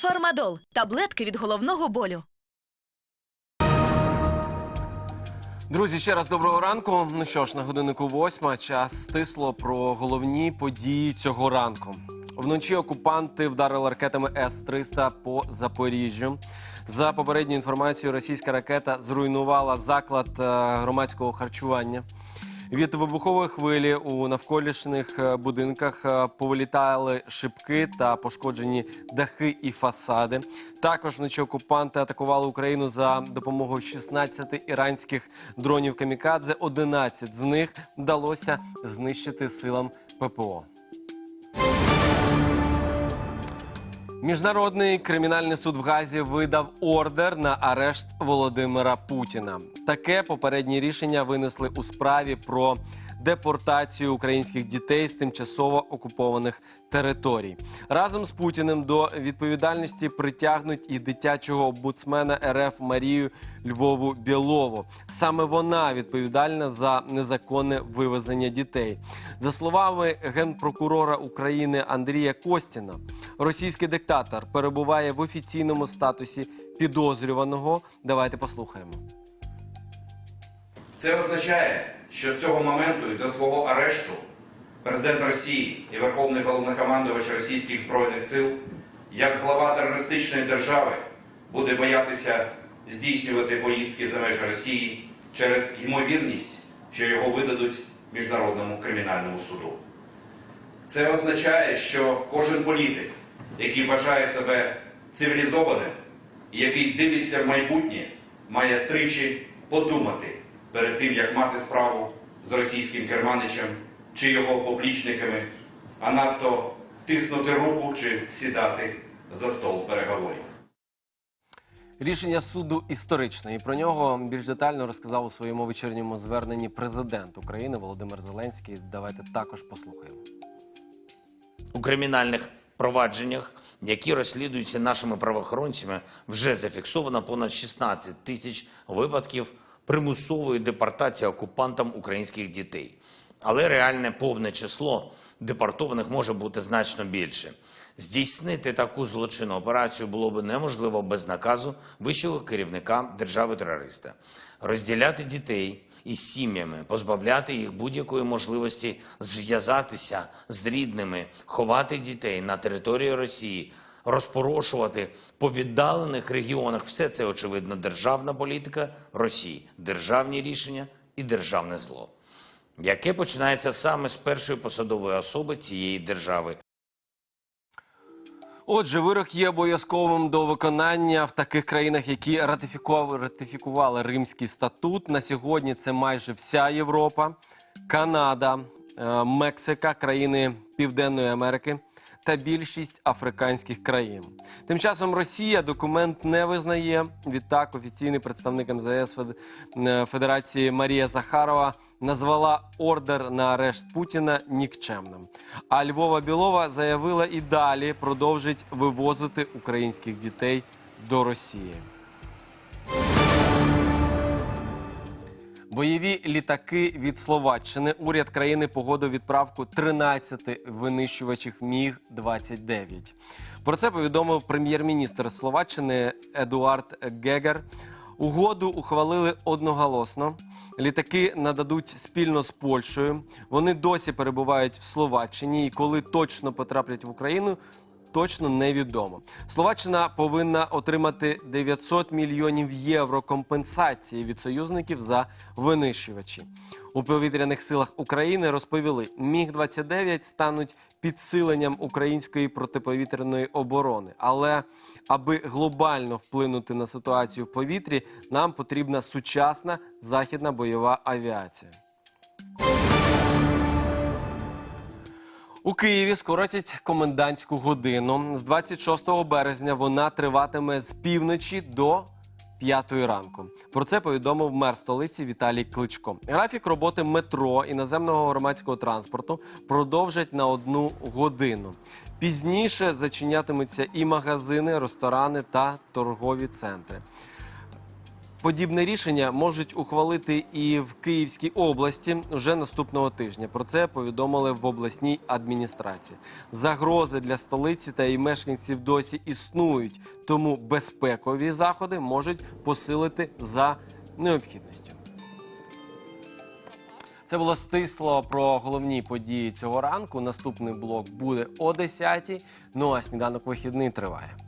Фармадол таблетки від головного болю. Друзі, ще раз доброго ранку. Ну що ж, на годиннику восьма час стисло про головні події цього ранку. Вночі окупанти вдарили ракетами С-300 по Запоріжжю. За попередньою інформацією, російська ракета зруйнувала заклад е, громадського харчування. Від вибухової хвилі у навколишніх е, будинках е, повилітали шибки та пошкоджені дахи і фасади. Також вночі окупанти атакували Україну за допомогою 16 іранських дронів камікадзе. 11 з них вдалося знищити силам ППО. Міжнародний кримінальний суд в Газі видав ордер на арешт Володимира Путіна. Таке попереднє рішення винесли у справі про депортацію українських дітей з тимчасово окупованих територій. Разом з Путіним до відповідальності притягнуть і дитячого омбудсмена РФ Марію Львову Білову. Саме вона відповідальна за незаконне вивезення дітей. За словами генпрокурора України Андрія Костіна, російський диктатор перебуває в офіційному статусі підозрюваного. Давайте послухаємо. Це означає, що з цього моменту і до свого арешту президент Росії і Верховний головнокомандувач Російських Збройних сил, як глава терористичної держави, буде боятися здійснювати поїздки за межі Росії через ймовірність, що його видадуть Міжнародному кримінальному суду. Це означає, що кожен політик, який вважає себе цивілізованим і який дивиться в майбутнє, має тричі подумати перед тим, як мати справу з російським керманичем чи його поплічниками, а надто тиснути руку чи сідати за стол переговорів. Рішення суду історичне, і про нього більш детально розказав у своєму вечірньому зверненні президент України Володимир Зеленський. Давайте також послухаємо. У кримінальних провадженнях, які розслідуються нашими правоохоронцями, вже зафіксовано понад 16 тисяч випадків примусової депортації окупантам українських дітей. Але реальне повне число депортованих може бути значно більше. Здійснити таку злочинну операцію було б неможливо без наказу вищого керівника держави-терориста. Розділяти дітей із сім'ями, позбавляти їх будь-якої можливості зв'язатися з рідними, ховати дітей на території Росії, розпорошувати по віддалених регіонах. Все це очевидно державна політика Росії, державні рішення і державне зло, яке починається саме з першої посадової особи цієї держави. Отже, вирок є обов'язковим до виконання в таких країнах, які ратифікували, Римський статут. На сьогодні це майже вся Європа, Канада, е, Мексика, країни Південної Америки та більшість африканських країн. Тим часом Росія документ не визнає. Відтак, офіційний представник МЗС е, Федерації Марія Захарова назвала ордер на арешт Путіна нікчемним. А Львова Білова заявила і далі продовжить вивозити українських дітей до Росії. Бойові літаки від Словаччини уряд країни погодив відправку 13 винищувачів Міг 29 Про це повідомив прем'єр-міністр Словаччини Едуард Гегер. Угоду ухвалили одноголосно. Літаки нададуть спільно з Польщею. Вони досі перебувають в Словаччині, і коли точно потраплять в Україну, точно невідомо. Словаччина повинна отримати 900 мільйонів євро компенсації від союзників за винищувачі. У повітряних силах України розповіли, міг 29 стануть підсиленням української протиповітряної оборони. Але аби глобально вплинути на ситуацію в повітрі, нам потрібна сучасна західна бойова авіація. У Києві скоротять комендантську годину. З 26 березня вона триватиме з півночі до 5 ранку. Про це повідомив мер столиці Віталій Кличко. Графік роботи метро і наземного громадського транспорту продовжать на одну годину. Пізніше зачинятимуться і магазини, ресторани та торгові центри. Подібне рішення можуть ухвалити і в Київській області вже наступного тижня. Про це повідомили в обласній адміністрації. Загрози для столиці та її мешканців досі існують, тому безпекові заходи можуть посилити за необхідністю. Це було стисло про головні події цього ранку. Наступний блок буде о 10 Ну а сніданок вихідний триває.